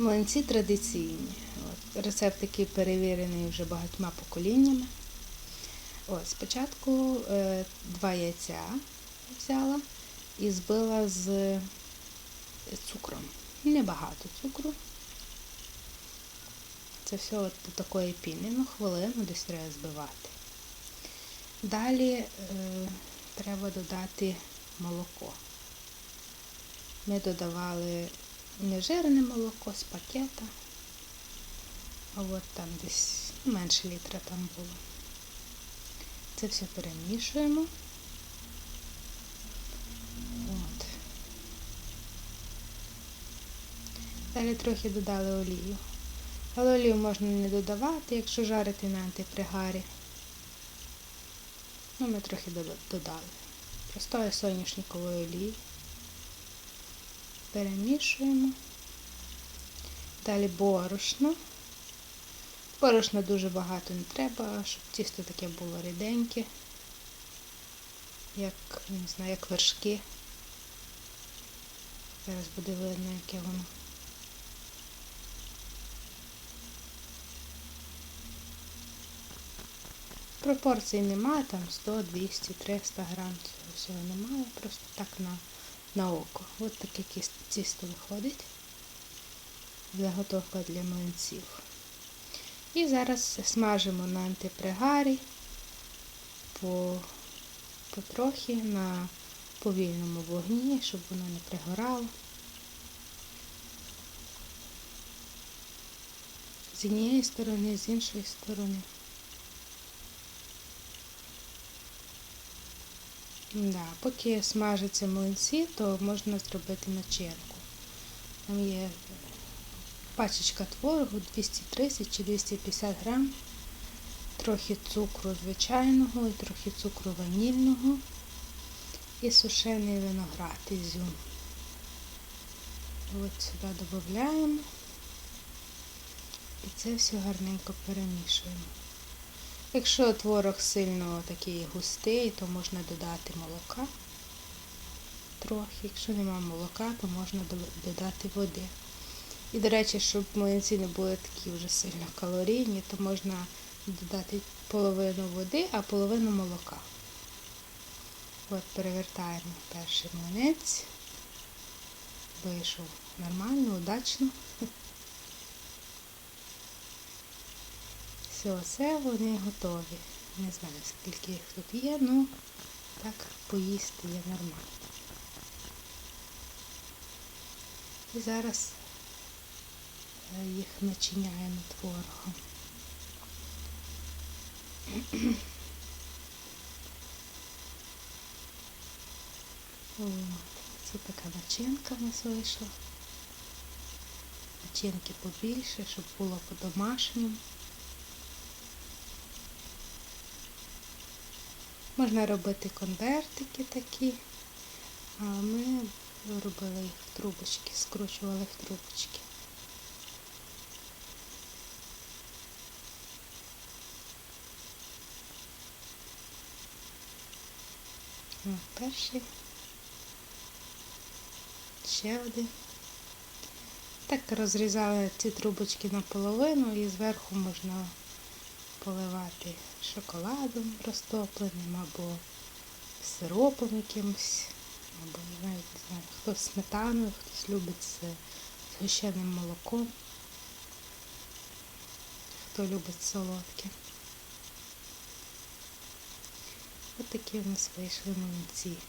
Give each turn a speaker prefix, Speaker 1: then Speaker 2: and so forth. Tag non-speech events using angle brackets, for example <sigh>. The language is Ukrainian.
Speaker 1: Млинці традиційні. От, рецепт такий перевірений вже багатьма поколіннями. От, спочатку е, два яйця взяла і збила з цукром. Небагато цукру. Це все от до такої піни, ну хвилину десь треба збивати. Далі е, треба додати молоко. Ми додавали не жирне молоко з пакета, а от там десь менше літра там було. Це все перемішуємо. От. Далі трохи додали олію. Але олію можна не додавати, якщо жарити на антипригарі. Ну, ми трохи додали. Простої соняшникової олії. Перемішуємо. Далі борошно. Борошна дуже багато не треба, щоб тісто таке було ріденьке, як, не знаю, як вершки. Зараз буде видно, яке воно. Пропорцій немає, там 100, 200, 300 грам, цього всього немає, просто так на, на око. Ось таке тісто виходить. Заготовка для млинців. І зараз смажимо на антипригарі по, потрохи на повільному вогні, щоб воно не пригорало. З однієї сторони, з іншої сторони. Да, поки смажаться млинці, то можна зробити начинку. Там є пачечка творогу 230 чи 250 грам, трохи цукру звичайного і трохи цукру ванільного і сушений виноград ізюм. От сюди додаємо і це все гарненько перемішуємо. Якщо творог сильно такий густий, то можна додати молока трохи. Якщо немає молока, то можна додати води. І, до речі, щоб млинці не були такі вже сильно калорійні, то можна додати половину води, а половину молока. От перевертаємо перший млинець. Вийшов нормально, удачно. <laughs> Все, це вони готові. Не знаю, скільки їх тут є, ну так поїсти є нормально. І зараз е, їх начиняємо творогом. Це така начинка у нас вийшла. Начинки побільше, щоб було по-домашньому. Можна робити конвертики такі, а ми робили їх в трубочки, скручували в трубочки. О, перший. Ще один. Так розрізали ці трубочки наполовину і зверху можна поливати шоколадом розтопленим або сиропом якимось, або навіть не знаю, хтось сметаною, хтось любить з згущеним молоком, хто любить солодке. Ось такі в нас вийшли млинці.